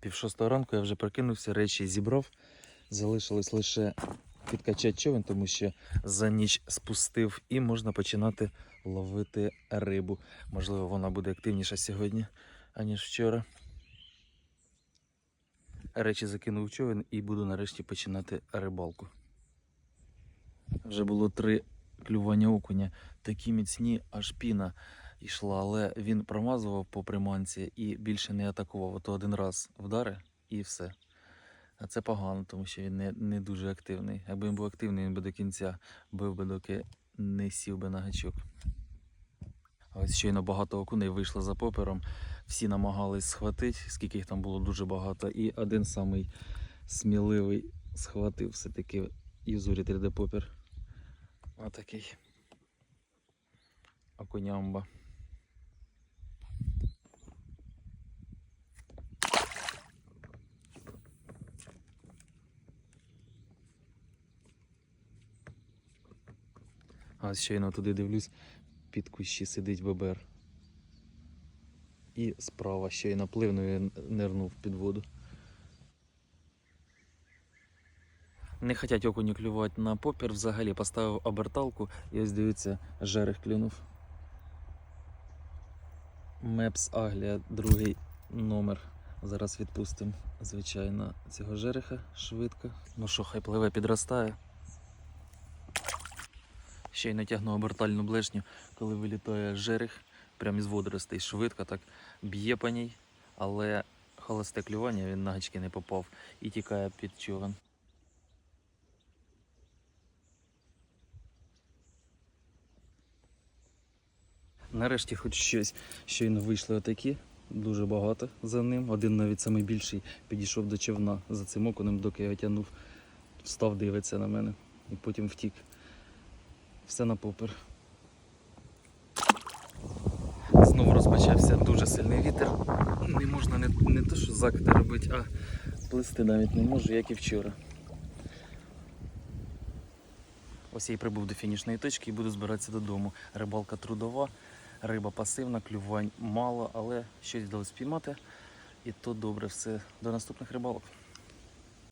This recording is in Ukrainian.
Пів шостого ранку я вже прокинувся, речі зібрав. Залишилось лише підкачати човен, тому що за ніч спустив і можна починати ловити рибу. Можливо, вона буде активніша сьогодні, аніж вчора. Речі закинув човен і буду нарешті починати рибалку. Вже було три клювання окуня, такі міцні, аж піна йшла, але він промазував по приманці і більше не атакував. То один раз вдари і все. А це погано, тому що він не, не дуже активний. Якби він був активний, він би до кінця бив би, доки не сів би на гачок. Ось щойно багато окуней вийшло за попером. Всі намагались схватити, скільки їх там було дуже багато. І один самий сміливий схватив все-таки юзурі 3D попер. Отакий. Окунямба. А щойно туди дивлюсь, під кущі сидить бебер. І справа щойно пливнув і нирнув під воду. Не хотять окуні клювати на попір, взагалі поставив оберталку і ось дивіться, жерех клюнув. Мепс Аглія, другий номер. Зараз відпустимо, звичайно, цього жереха швидко. Ну що, хай пливе, підростає. Ще й натягну обертальну блешню, коли вилітає жерех, прямо із водоростей швидко так б'є по ній, але холосте клювання він на гачки не попав і тікає під човен. Нарешті хоч щось. Щойно вийшли отакі, дуже багато за ним. Один навіть самий більший підійшов до човна за цим окунем, доки я тягнув, встав, дивиться на мене і потім втік. Все на попер. Знову розпочався дуже сильний вітер. Не можна не, не то, що закиди робити, а плисти навіть не можу, як і вчора. Ось я і прибув до фінішної точки і буду збиратися додому. Рибалка трудова, риба пасивна, клювань мало, але щось вдалося спіймати. І то добре все. До наступних рибалок.